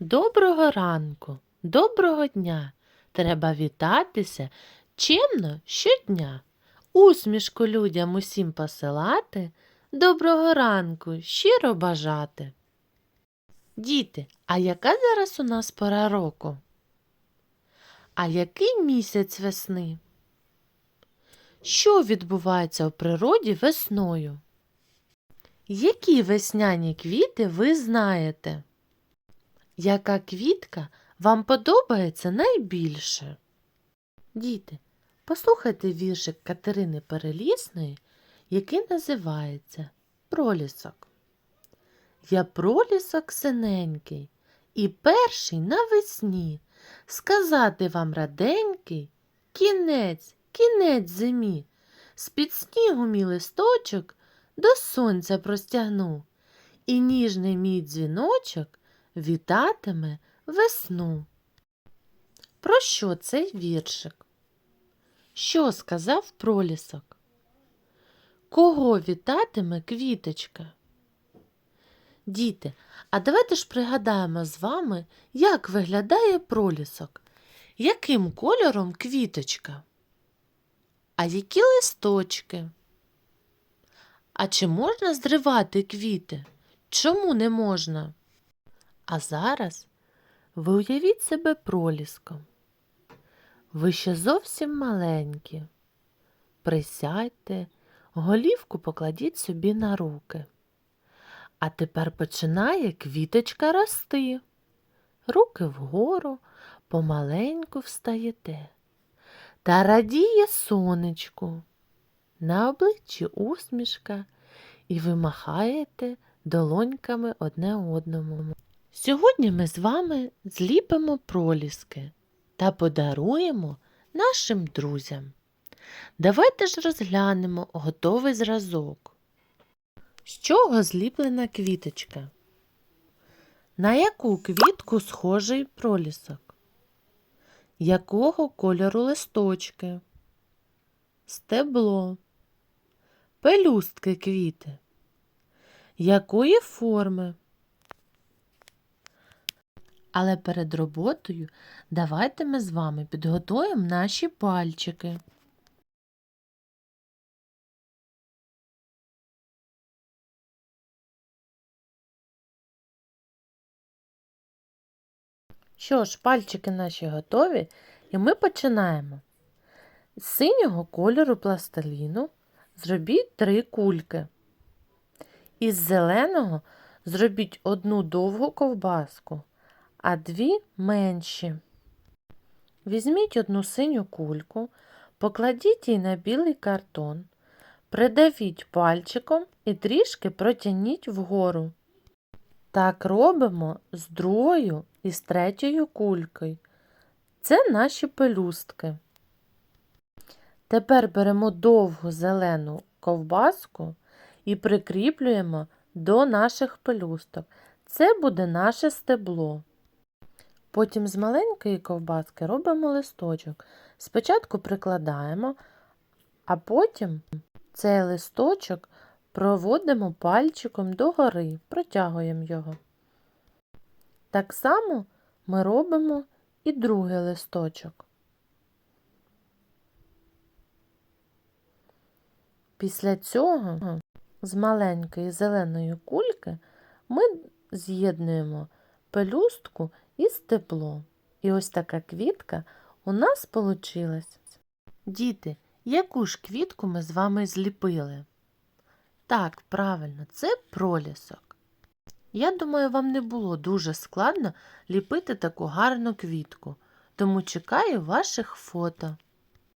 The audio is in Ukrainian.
Доброго ранку, доброго дня. Треба вітатися чемно щодня. Усмішку людям усім посилати, доброго ранку щиро бажати. Діти, а яка зараз у нас пора року? А який місяць весни? Що відбувається у природі весною? Які весняні квіти ви знаєте? Яка квітка вам подобається найбільше? Діти, послухайте віршик Катерини Перелісної, який називається Пролісок. Я пролісок синенький, і перший навесні сказати вам раденький кінець, кінець зимі, з-під снігу мій листочок до сонця простягну, і ніжний мій дзвіночок вітатиме весну. Про що цей віршик? Що сказав пролісок? Кого вітатиме квіточка? Діти, а давайте ж пригадаємо з вами, як виглядає пролісок, яким кольором квіточка, а які листочки? А чи можна зривати квіти? Чому не можна? А зараз ви уявіть себе проліском. Ви ще зовсім маленькі. Присядьте, голівку покладіть собі на руки. А тепер починає квіточка рости. Руки вгору помаленьку встаєте. Та радіє сонечку. На обличчі усмішка, і ви махаєте долоньками одне одному. Сьогодні ми з вами зліпимо проліски та подаруємо нашим друзям. Давайте ж розглянемо готовий зразок. З чого зліплена квіточка? На яку квітку схожий пролісок? Якого кольору листочки? Стебло. Пелюстки квіти. Якої форми? Але перед роботою давайте ми з вами підготуємо наші пальчики. Що ж, пальчики наші готові, і ми починаємо. З синього кольору пластиліну зробіть три кульки. Із зеленого зробіть одну довгу ковбаску, а дві менші. Візьміть одну синю кульку, покладіть її на білий картон, придавіть пальчиком і трішки протягніть вгору. Так робимо з другою і з третьою кулькою. Це наші пелюстки. Тепер беремо довгу зелену ковбаску і прикріплюємо до наших пелюсток. Це буде наше стебло. Потім з маленької ковбаски робимо листочок. Спочатку прикладаємо, а потім цей листочок проводимо пальчиком догори, протягуємо його. Так само ми робимо і другий листочок. Після цього з маленької зеленої кульки ми з'єднуємо пелюстку і стебло. І ось така квітка у нас вийшла. Діти, яку ж квітку ми з вами зліпили? Так, правильно, це пролісок. Я думаю, вам не було дуже складно ліпити таку гарну квітку, тому чекаю ваших фото.